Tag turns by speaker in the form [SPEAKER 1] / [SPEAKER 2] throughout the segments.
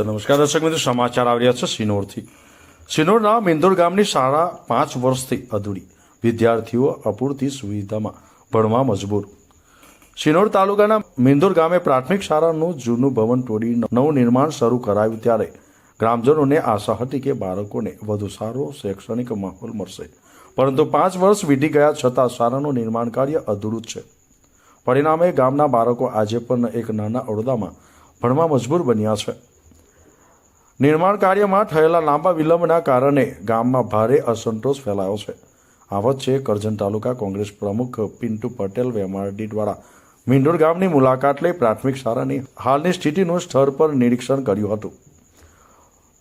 [SPEAKER 1] તો નમસ્કાર દર્શક મિત્રો, સમાચાર આવી રહ્યા છે સિનોરથી. સિનોરના મેંદોર ગામની શાળા પાંચ વર્ષથી અધૂરી. વિદ્યાર્થીઓ અપૂરતી સુવિધામાં ભણવા મજબૂર. સિનોર તાલુકાના મેંદોર ગામે પ્રાથમિક શાળાનું જૂનું ભવન તોડી નવું નિર્માણ શરૂ કરાયું ત્યારે ગ્રામજનોને આશા હતી કે બાળકોને વધુ સારો શૈક્ષણિક માહોલ મળશે. પરંતુ પાંચ વર્ષ વીતી ગયા છતાં શાળાનું નિર્માણ કાર્ય અધૂરું છે. પરિણામે ગામના બાળકો આજે પણ એક નાના ઓરડામાં ભણવા મજબૂર બન્યા છે. નિર્માણ કાર્યમાં થયેલા લાંબા વિલંબના કારણે ગામમાં ભારે અસંતોષ ફેલાયો છે. આ વચ્ચે કરજણ તાલુકા કોંગ્રેસ પ્રમુખ પિન્ટુ પટેલ વેમારડી દ્વારા. મીંડોર ગામની મુલાકાત લઈ પ્રાથમિક શાળાની હાલની સ્થિતિનું સ્થળ પર નિરીક્ષણ કર્યું હતું.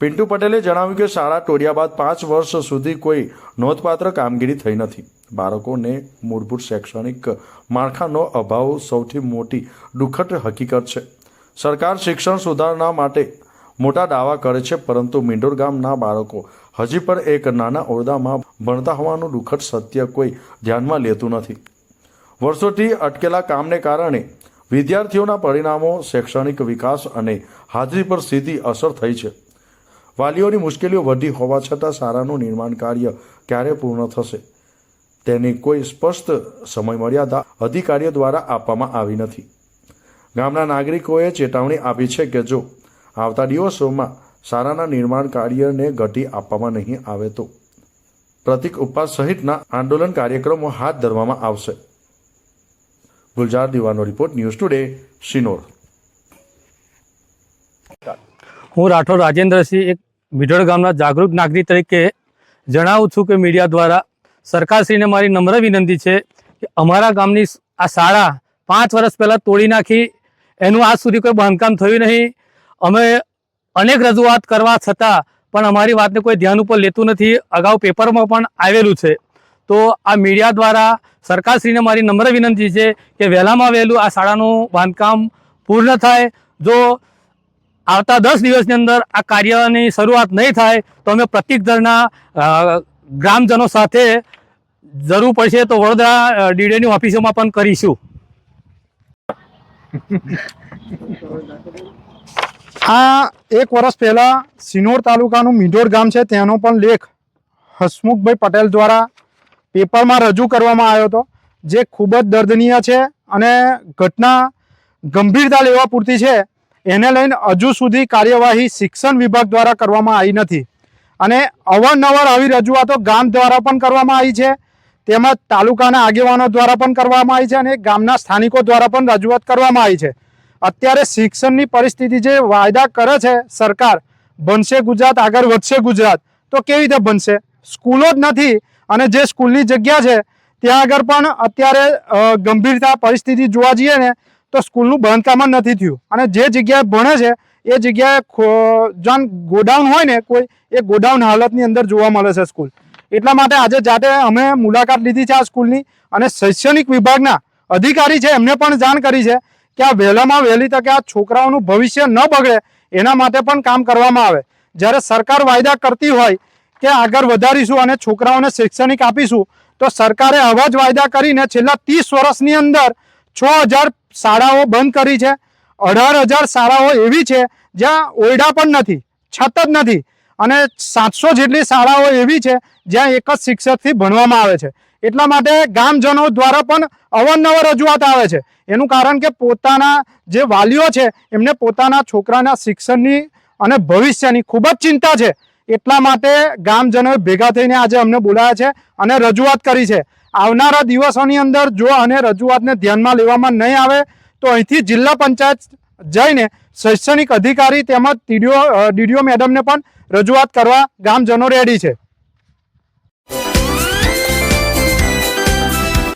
[SPEAKER 1] પિન્ટુ પટેલે જણાવ્યું કે શાળા તોડ્યા બાદ પાંચ વર્ષ સુધી કોઈ નોંધપાત્ર કામગીરી થઈ નથી. બાળકોને મૂળભૂત શૈક્ષણિક માળખાનો અભાવ સૌથી મોટી દુઃખદ હકીકત છે. સરકાર શિક્ષણ સુધારણા માટે મોટા દાવા કરે છે, પરંતુ મીંડોર ગામના બાળકો હજી પણ એક નાના ઓરડામાં ભણતા હોવાનું દુઃખદ સત્ય કોઈ ધ્યાનમાં લેતું નથી. વર્ષોથી અટકેલા કામને કારણે વિદ્યાર્થીઓના પરિણામો, શૈક્ષણિક વિકાસ અને હાજરી પર સીધી અસર થઈ છે. વાલીઓની મુશ્કેલીઓ વધી હોવા છતાં શાળાનું નિર્માણ કાર્ય ક્યારે પૂર્ણ થશે, તેની કોઈ સ્પષ્ટ સમય મર્યાદા અધિકારીઓ દ્વારા આપવામાં આવી નથી. ગામના નાગરિકોએ ચેતવણી આપી છે કે જો આવતા દિવસોમાં શાળાના નિર્માણ કાર્યને ગતિ આપવામાં નહીં આવે તો. પ્રતિક ઉપવાસ સહિતના આંદોલન કાર્યક્રમો હાથ ધરવામાં આવશે. ગુલજાર દિવાનો રિપોર્ટ ન્યૂઝ ટુડે, શિનોર.
[SPEAKER 2] હું રાઠોડ રાજેન્દ્રસિંહ, એક મિઢોળ ગામના જાગૃત નાગરિક તરીકે જણાવું છું કે મીડિયા દ્વારા સરકારશ્રીને મારી નમ્ર વિનંતી છે કે અમારા ગામની આ શાળા પાંચ વર્ષ પહેલાં તોડી નાખી. એનું આજ સુધી કોઈ બાંધકામ થયું નહીં. અમે અનેક રજૂઆત કરવા છતાં પણ અમારી વાતને કોઈ ધ્યાન ઉપર લેતું નથી. અગાઉ પેપરમાં પણ આવેલું છે. તો આ મીડિયા દ્વારા સરકારશ્રીને મારી નમ્ર વિનંતી છે કે વહેલામાં વહેલું આ શાળાનું બાંધકામ પૂર્ણ થાય. જો આવતા દસ દિવસની અંદર આ કાર્યની શરૂઆત નહીં થાય, તો અમે પ્રતિક દળના ગ્રામજનો સાથે જરૂર પડશે તો વડોદરા ડીડીની ઓફિસોમાં પણ કરીશું.
[SPEAKER 3] આ એક વર્ષ પહેલાં સિનોર તાલુકાનું મીંઢોર ગામ છે, તેનો પણ લેખ હસમુખભાઈ પટેલ દ્વારા પેપરમાં રજૂ કરવામાં આવ્યો હતો, જે ખૂબ જ દર્દનીય છે અને ઘટના ગંભીરતા લેવા પૂરતી છે. એને લઈને હજુ સુધી કાર્યવાહી શિક્ષણ વિભાગ દ્વારા કરવામાં આવી નથી અને અવારનવાર આવી રજૂઆતો ગામ દ્વારા પણ કરવામાં આવી છે, તેમજ તાલુકાના આગેવાનો દ્વારા પણ કરવામાં આવી છે અને ગામના સ્થાનિકો દ્વારા પણ રજૂઆત કરવામાં આવી છે. અત્યારે શિક્ષણની પરિસ્થિતિ જે વાયદા કરે છે સરકાર, બનશે ગુજરાત, આગળ વધશે ગુજરાત, તો કેવી રીતે બનશે? સ્કૂલો જ નથી અને જે સ્કૂલની જગ્યા છે, ત્યાં આગળ પણ અત્યારે ગંભીરતા પરિસ્થિતિ જોવા જઈએ ને, તો સ્કૂલનું બાંધકામ જ નથી થયું. અને જે જગ્યાએ ભણે છે, એ જગ્યાએ ખો- ગોડાઉન હોય ને, કોઈ એ ગોડાઉન હાલતની અંદર જોવા મળે છે સ્કૂલ. એટલા માટે આજે જાતે અમે મુલાકાત લીધી છે આ સ્કૂલની અને શૈક્ષણિક વિભાગના અધિકારી છે, એમને પણ જાણ કરી છે કે આ વહેલામાં વહેલી તકે આ છોકરાઓનું ભવિષ્ય ન બગડે, એના માટે પણ કામ કરવામાં આવે. જ્યારે સરકાર વાયદા કરતી હોય કે આગળ વધારીશું અને છોકરાઓને શૈક્ષણિક આપીશું, તો સરકારે આવા જ વાયદા કરીને છેલ્લા ત્રીસ વર્ષની અંદર છ હજાર શાળાઓ બંધ કરી છે. અઢાર હજાર શાળાઓ એવી છે જ્યાં ઓરડા પણ નથી, છત જ નથી અને સાતસો જેટલી શાળાઓ એવી છે જ્યાં એક જ શિક્ષકથી ભણવામાં આવે છે. એટલા માટે ગામજનો દ્વારા પણ અવારનવાર રજૂઆત આવે છે. એનું કારણ કે પોતાના જે વાલીઓ છે, એમને પોતાના છોકરાના શિક્ષણની અને ભવિષ્યની ખૂબ જ ચિંતા છે. એટલા માટે ગામજનોએ ભેગા થઈને આજે અમને બોલાયા છે અને રજૂઆત કરી છે. આવનારા દિવસોની અંદર જો અને રજૂઆતને ધ્યાનમાં લેવામાં નહીં આવે, તો અહીંથી જિલ્લા પંચાયત જઈને શૈક્ષણિક અધિકારી તેમજ ટીડીઓ ડીડીઓ મેડમને પણ રજૂઆત કરવા ગામજનો રેડી છે.